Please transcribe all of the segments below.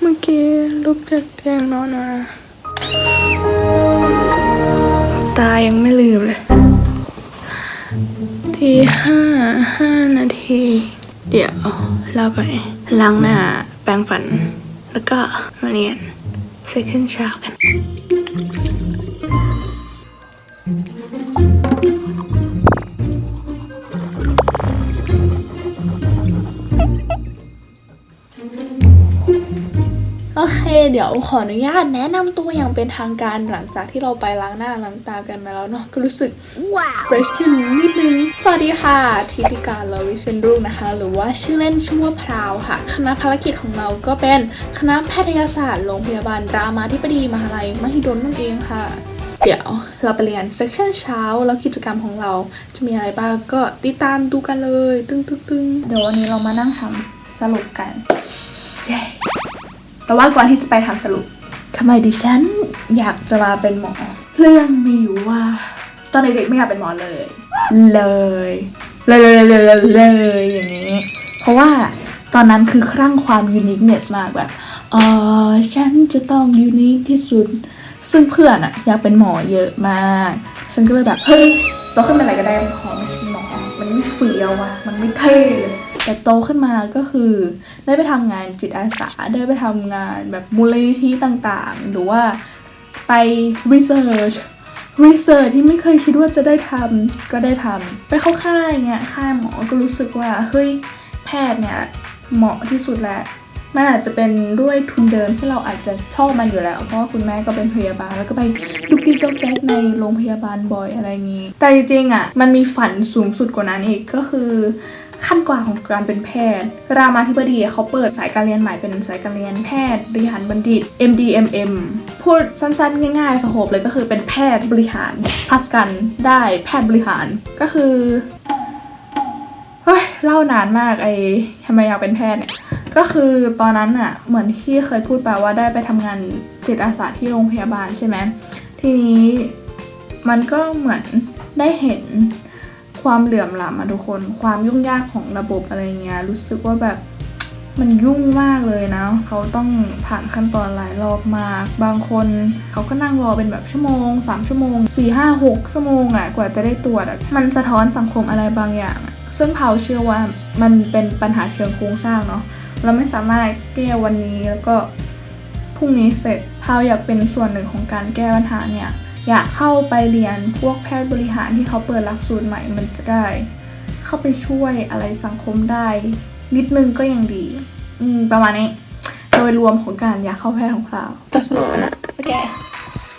เมื่อกี้ลุกจากเตียงนอนมา ตายังไม่ลืมเลยทีห้าห้านาที เดี๋ยวเราไปล้างหน้าแปรงฟัน แล้วก็มาเรียนเซสชั่นเช้ากัน เคเดี๋ยวขออนุญาตแนะนำตัวอย่างเป็นทางการหลังจากที่เราไปล้างหน้าล้างตากันมาแล้วเนาะก็รู้สึกว้าวเฟรชขึ้นนิดนึง สวัสดีค่ะทิติการลาวิเชนรุ่งนะคะ หรือว่าชื่อเล่นชื่อว่าพราวค่ะ คณะภารกิจของเราก็เป็นคณะแพทยศาสตร์โรงพยาบาลรามาธิบดีมหาลัยมหิดลนั่นเองค่ะเดี๋ยวเราไปเรียนเซสชั่นเช้าแล้วกิจกรรมของเราจะมีอะไรบ้างก็ติดตามดูกันเลย ตึ้งตึ้งตึ้งเดี๋ยววันนี้เรามานั่งทำสรุปกันเย้ แต่ว่าก่อนที่จะไปทำสรุปทำไมดิฉันอยากจะมาเป็นหมอ เรื่องมีอยู่ว่า ตอนเด็กๆไม่อยากเป็นหมอเลย เลย เลยเลยเลยเลยเลยอย่างนี้ เพราะว่าตอนนั้นคือครั่งความยูนิคเนสมากแบบเออฉันจะต้องยูนิคที่สุด ซึ่งเพื่อนอะอยากเป็นหมอเยอะมาก ฉันก็เลยแบบ เฮ้ยโตขึ้นเป็นอะไรก็ได้ขอไม่ใช่หมอ มันไม่เฟี้ยวอะมันไม่เท่เลย แต่โตขึ้นมาก็คือได้ไปทำงานจิตอาสาได้ไปทำงานแบบมูลนิธิต่างๆ หรือว่าไป research research ที่ไม่เคยคิดว่าจะได้ทำก็ได้ทำไปเข้าค่ายเนี่ยค่ายหมอก็รู้สึกว่าเฮ้ยแพทย์เนี่ยเหมาะที่สุดแล้วมันอาจจะเป็นด้วยทุนเดิมที่เราอาจจะชอบมันอยู่แล้ว เพราะว่าคุณแม่ก็เป็นพยาบาลแล้วก็ไปดุกดิกดอกแดกในโรงพยาบาลบ่อยอะไรอย่างนี้ แต่จริงๆอะมันมีฝันสูงสุดกว่านั้นอีกก็คือ ขั้นกว่าของการเป็นแพทย์ รามาธิบดีเขาเปิดสายการเรียนใหม่เป็นสายการเรียนแพทย์บริหารบัณฑิต MDMM พูดสั้นๆ ง่ายๆ สโคปเลยก็คือเป็นแพทย์บริหารพัสกันได้แพทย์บริหารก็คือเฮ้ยเล่านานมากไอ้ทำไมอยากเป็นแพทย์เนี่ยก็คือตอนนั้นอะเหมือนที่เคยพูดไปว่าได้ไปทำงานจิตอาสาที่โรงพยาบาลใช่ไหมทีนี้มันก็เหมือนได้เห็น ความเหลื่อมล้ำอะทุกคน ความยุ่งยากของระบบอะไรเงี้ยรู้สึกว่าแบบมันยุ่งมากเลยนะ เขาต้องผ่านขั้นตอนหลายรอบมาก บางคนเขาก็นั่งรอเป็นแบบชั่วโมง 3 ชั่วโมง 4 5 6 ชั่วโมงอะกว่าจะได้ตรวจอะมันสะท้อนสังคมอะไรบางอย่าง ซึ่งเผาเชื่อว่ามันเป็นปัญหาเชิงโครงสร้างเนาะ เราไม่สามารถแก้วันนี้แล้วก็พรุ่งนี้เสร็จพาอยากเป็นส่วนหนึ่งของการแก้ปัญหาเนี่ย อยากเข้าไปเรียนพวกแพทย์บริหารที่เขาเปิดหลักสูตรใหม่มันจะได้ เข้าไปช่วยอะไรสังคมได้ นิดนึงก็ยังดี อืมประมาณนี้ โดยรวมของการอยากเข้าแพทย์ของเราจะสรุปนะโอเค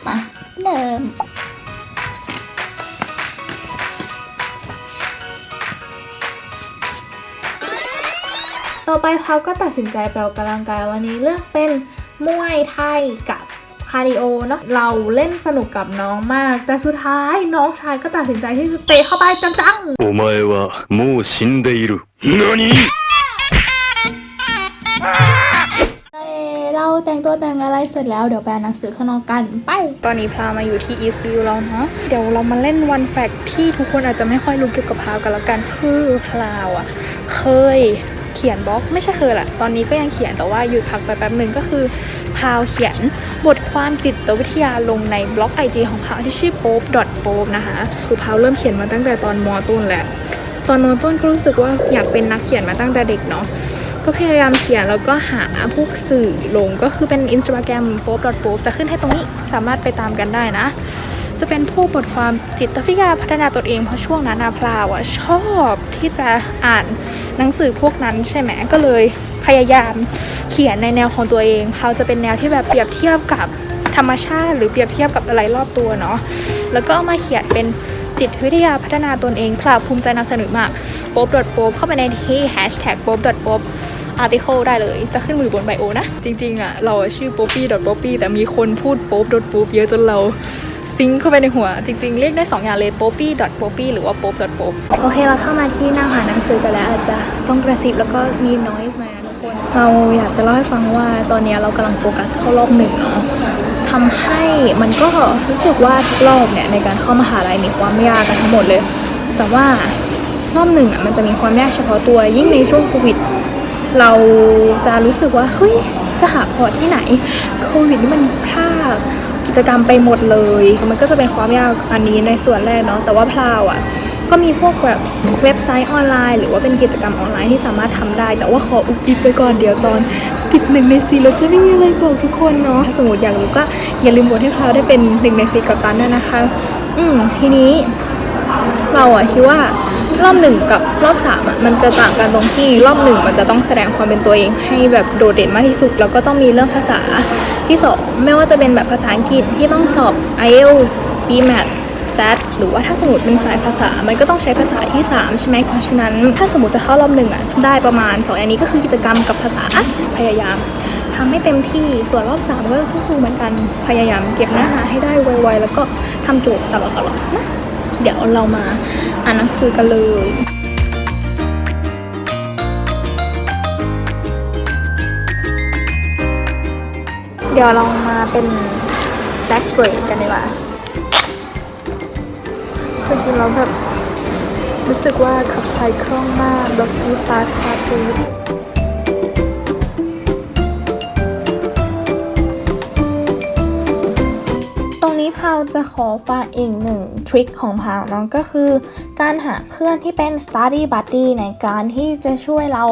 มาเริ่มต่อไปเขาก็ตัดสินใจไปออกกำลังกายวันนี้เลือกเป็นมวยไทยกับคาร์ดิโอเนาะเราเล่นสนุกกับน้องมาก แต่สุดท้ายน้องชายก็ตัดสินใจที่จะเตะเข้าไปจังๆโอมาเอวะมูชินเดอิรุนานิเราแต่งตัวแต่งอะไรเสร็จแล้วเดี๋ยวไปอ่านหนังสือข้างนอกกันไป ตอนนี้พามาอยู่ที่ East View แล้วเนาะเดี๋ยวเรามาเล่นวันแฟกที่ทุกคนอาจจะไม่ค่อยรู้เกี่ยวกับพาวกันแล้วกันคือพาวอะเคยเขียนบล็อกไม่ใช่เคยแหละตอนนี้ก็ยังเขียนแต่ว่าหยุดพักไปแป๊บหนึ่งก็คือพาวเขียน บทความจิตวิทยาลงในบล็อกไอจีของพาวที่ชื่อ pope pope นะคะ คือพาวเริ่มเขียนมาตั้งแต่ตอนมต้นแหละ ตอนมต้นก็รู้สึกว่าอยากเป็นนักเขียนมาตั้งแต่เด็กเนาะก็พยายามเขียนแล้วก็หาพวกสื่อลงก็คือเป็น Instagram p o p p o p จะขึ้นให้ตรงนี้สามารถไปตามกันได้นะ จะเป็นพวกบทความจิตวิทยาพัฒนาตนเองเพราะช่วงนั้นนาพลาวอะชอบที่จะอ่านหนังสือพวกนั้นใช่ไหมก็เลยพยายามเขียนในแนวของตัวเองเขาจะเป็นแนวที่แบบเปรียบเทียบกับธรรมชาติ หรือเปรียบเทียบกับอะไรรอบตัวเนาะแล้วก็เอามาเขียนเป็นจิตวิทยาพัฒนาตนเองพลาวภูมิใจนำเสนอมาก p o p p o p เข้าไปในที่ hashtag p o p p o p article ได้เลย จะขึ้นมือบนไบโอนะ จริงๆอะเราชื่อ poppy poppy แต่มีคนพูด pop pop เยอะจนเรา ซิงเข้าไปในหัว จริงๆ เรียกได้ 2 อย่างเลย poppy poppy หรือว่า pop pop โอเค เราเข้ามาที่นั่งหาหนังสือกันแล้วอาจจะต้องกระซิบแล้วก็มี noise มาทุกคนเราอยากจะเล่าให้ฟังว่าตอนนี้เรากำลังโฟกัสเข้ารอบหนึ่งเนาะทำให้มันก็รู้สึกว่าทุกรอบเนี่ยในการเข้ามหาลัยมีความยากกันทั้งหมดเลย แต่ว่ารอบหนึ่งอะมันจะมีความยากเฉพาะตัวยิ่งในช่วงโควิดเราจะรู้สึกว่าเฮ้ยจะหาพอที่ไหนโควิดนี่มันพลาด จกรรมไปหมดเลย มันก็จะเป็นความยากอันนี้ในส่วนแรกเนาะแต่ว่าพลาวอะก็มีพวกแบบเว็บไซต์ออนไลน์ หรือว่าเป็นกิจกรรมออนไลน์ที่สามารถทำได้ แต่ว่าขออุบอิบไปก่อนเดี๋ยวตอนติดหนึ่งในสี่เราจะไม่มีอะไรบอกทุกคนเนาะสมมติอยากรู้ก็อย่าลืมโหวตให้พราวได้เป็นหนึ่งในสี่กับตันด้วยนะคะ อืมทีนี้เราอะคิดว่า รอบหนึ่งกับรอบสามอะมันจะต่างกันตรงที่รอบหนึ่งมันจะต้องแสดงความเป็นตัวเองให้แบบโดดเด่นมากที่สุด แล้วก็ต้องมีเรื่องภาษาที่สองไม่ว่าจะเป็นแบบภาษาอังกฤษที่ต้องสอบ IELTS BMAT SAT หรือว่าถ้าสมมติเป็นสายภาษา มันก็ต้องใช้ภาษาที่ 3 ใช่ไหมเพราะฉะนั้น ถ้าสมมติจะเข้ารอบหนึ่งอะ ได้ประมาณ 2 อันนี้ก็คือกิจกรรมกับภาษา พยายามทำให้เต็มที่ ส่วนรอบ 3 ก็สู้ๆเหมือนกัน พยายามเก็บเนื้อหาให้ได้ไวๆ แล้วก็ทำโจทย์ตลอดๆนะ เดี๋ยวเรามาอ่านหนังสือกันเลยเดี๋ยวเรามาเป็น stack break กันดีกว่าคือกินแล้วแบบรู้สึกว่าขับถ่ายคล่องมากแบบพูดตาชาตูด นี้พาวจะขอฝากอีกหนึ่งทริคของพาวเนาะก็คือ การหาเพื่อนที่เป็น study buddy ในการที่จะช่วยเรา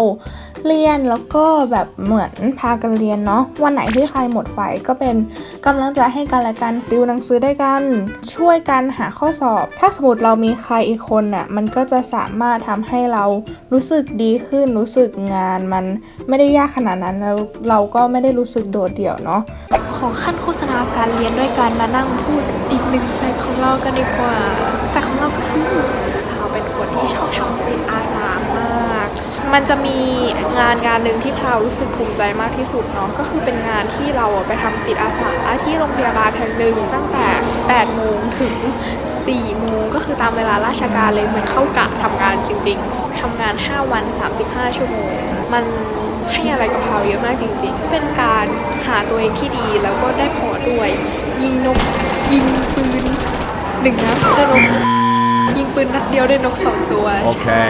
เรียนแล้วก็แบบเหมือนพากันเรียนเนาะวันไหนที่ใครหมดไฟก็เป็นกำลังใจให้กันและกันติวหนังสือด้วยกัน ช่วยกันหาข้อสอบ ถ้าสมมติเรามีใครอีกคนน่ะมันก็จะสามารถทำให้เรารู้สึกดีขึ้นรู้สึกงานมันไม่ได้ยากขนาดนั้นแล้วเราก็ไม่ได้รู้สึกโดดเดี่ยวเนาะขอขั้นโฆษณาการเรียนด้วยกันมานั่งพูดอีกหนึ่งแฟกของเรากันดีกว่าแฟกของเราก็คือเราเป็นคนที่ชอบทำ มันจะมีงานงานหนึ่งที่พราวรู้สึกภูมิใจมากที่สุดเนาะก็คือเป็นงานที่เราอะไปทำจิตอาสาที่โรงพยาบาลแห่งหนึ่งตั้งแต่8โมงถึง4โมงก็คือตามเวลาราชการเลยเหมือนเข้ากะทำงานจริง ๆทำงาน 5 วัน 35 ชั่วโมง มันให้อะไรกับเราเยอะมากจริง ๆ เป็นการหาตัวเองที่ดีแล้วก็ได้พอด้วย ยิงนกยิงปืนหนึ่งนัดได้นก ยิงปืนนัดเดียวได้นกสองตัวโอเคใช่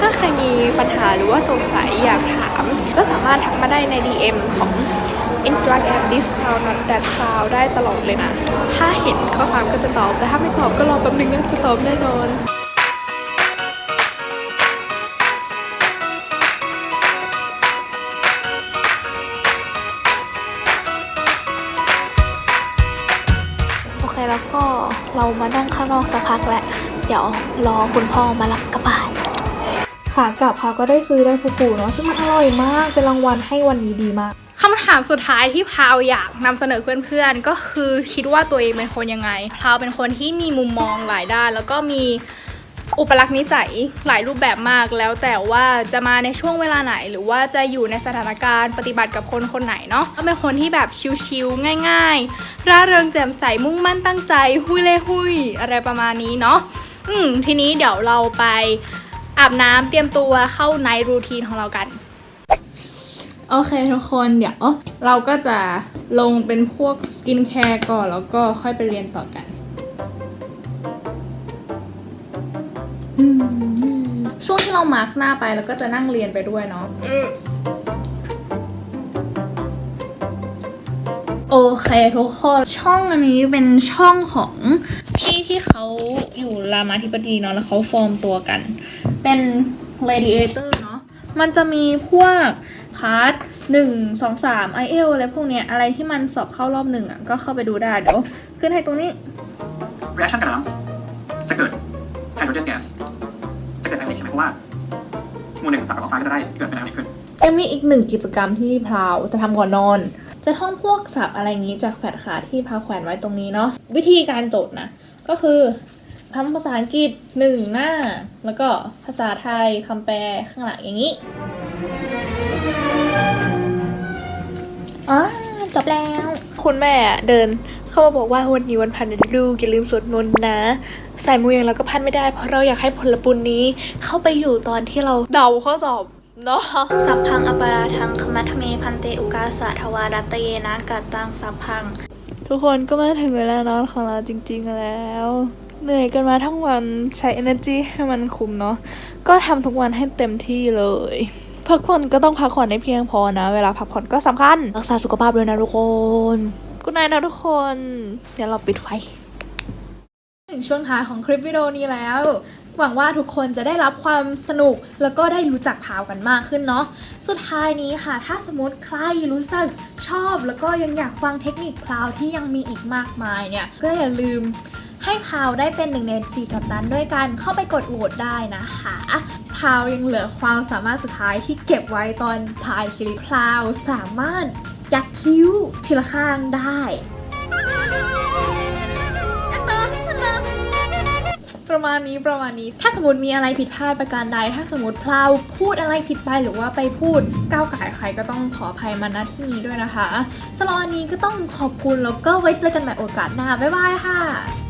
ถ้าใครมีปัญหาหรือว่าสงสัยอยากถาม ก็สามารถทักมาได้ใน DM ของ Instagram this cloud not that cloud ได้ตลอดเลยนะ ถ้าเห็นข้อความก็จะตอบ แต่ถ้าไม่ตอบก็รอแป๊บนึงนะจะตอบแน่นอนโอเคแล้วก็เรามานั่งข้างนอกสักพักแล้ว เดี๋ยวรอคุณพ่อมารับกลับบ้านขากลับพาก็ได้ซื้อไดฟูกุเนาะซึ่งมันอร่อยมากเป็นรางวัลให้วันนี้ดีมากคำถามสุดท้ายที่พาวอยากนำเสนอเพื่อนๆ ก็คือคิดว่าตัวเองเป็นคนยังไง พาวเป็นคนที่มีมุมมองหลายด้าน แล้วก็มีอุปลักษณ์นิสัยหลายรูปแบบมาก แล้วแต่ว่าจะมาในช่วงเวลาไหน หรือว่าจะอยู่ในสถานการณ์ปฏิบัติกับคนคนไหนเนาะก็เป็นคนที่แบบชิลๆง่าย ๆ ร่าเริงแจ่มใสมุ่งมั่นตั้งใจ หุยเลยหุยอะไรประมาณนี้เนาะ อืมทีนี้เดี๋ยวเราไปอาบน้ำเตรียมตัวเข้าในรูทีนของเรากัน โอเคทุกคนเดี๋ยวเราก็จะลงเป็นพวกสกินแคร์ก่อนแล้วก็ค่อยไปเรียนต่อกันช่วงที่เรามาร์กหน้าไปแล้วก็จะนั่งเรียนไปด้วยเนาะโอเคทุกคนช่องอันนี้เป็นช่องของพี่ ที่เขาอยู่รามาธิบดีเนาะแล้วเขาฟอร์มตัวกัน เป็น radiator เนาะมันจะมีพวกพาร์ทหนึ่งสองสามไอเอลอะไรพวกเนี้ยอะไรที่มันสอบเข้ารอบหนึ่งอะก็เข้าไปดูได้เดี๋ยวขึ้นให้ตรงนี้ reaction กับน้ำจะเกิดไฮโดรเจนแก๊สจะเกิดไอออนิกใช่ไหมเพราะว่ามูลหนึ่งตัดกับออกไซด์ก็จะได้เกิดเป็นไอออนิกขึ้นยังมีอีกหนึ่งกิจกรรมที่พราวจะทำก่อนนอน จะท่องพวกศัพท์อะไรอย่างนี้จากแฟลชขาที่พาวแขวนไว้ตรงนี้เนาะวิธีการจดนะ ก็คือทำภาษาอังกฤษหนึ่งหน้า แล้วก็ภาษาไทยคำแปลข้างหลังอย่างนี้อ่าจบแล้ว คุณแม่เดินเข้ามาบอกว่าวันนี้วันพันธุ์ลูกอย่าลืมสวดมนต์นะ ใส่มูยังเราก็พันไม่ได้ เพราะเราอยากให้ผลบุญนี้ เข้าไปอยู่ตอนที่เราเดาข้อสอบเนาะสัพพังอปาราทังคมัทเมพันเตอุกาสะทวารัตเยนะกัตตังสัพพัง ทุกคนก็มาถึงเวลานอนของเราจริง ๆ แล้ว เหนื่อยกันมาทั้งวันใช้ energy ให้มันคุ้มเนาะก็ทำทุกวันให้เต็มที่เลยพักผ่อนก็ต้องพักผ่อนให้เพียงพอนะ เวลาพักผ่อนก็สำคัญ รักษาสุขภาพด้วยนะทุกคนกุนายนะทุกคน เดี๋ยวเราปิดไฟ ถึงช่วงท้ายของคลิปวิดีโอนี้แล้ว หวังว่าทุกคนจะได้รับความสนุกแล้วก็ได้รู้จักพาวกันมากขึ้นเนาะ สุดท้ายนี้ค่ะ ถ้าสมมติใครรู้สึกชอบแล้วก็ยังอยากฟังเทคนิคพาวที่ยังมีอีกมากมายเนี่ย ก็อย่าลืมให้พาวได้เป็นหนึ่งในสี่กับนั้นด้วยกันเข้าไปกดโหวตได้นะคะพาวยังเหลือความสามารถสุดท้ายที่เก็บไว้ตอนท้ายคลิปพาวสามารถยักคิ้วทีละข้างได้ มาณนี้ประมาณนี้ ถ้าสมมติมีอะไรผิดพลาดประการใด ถ้าสมมติพลาวพูดอะไรผิดไปหรือว่าไปพูดก้าวไก่ใครก็ต้องขออภัยมาณที่นี้ด้วยนะคะสำหรับวันนี้ก็ต้องขอบคุณแล้วก็ไว้เจอกันใหม่โอกาสหน้าบ๊ายบายค่ะ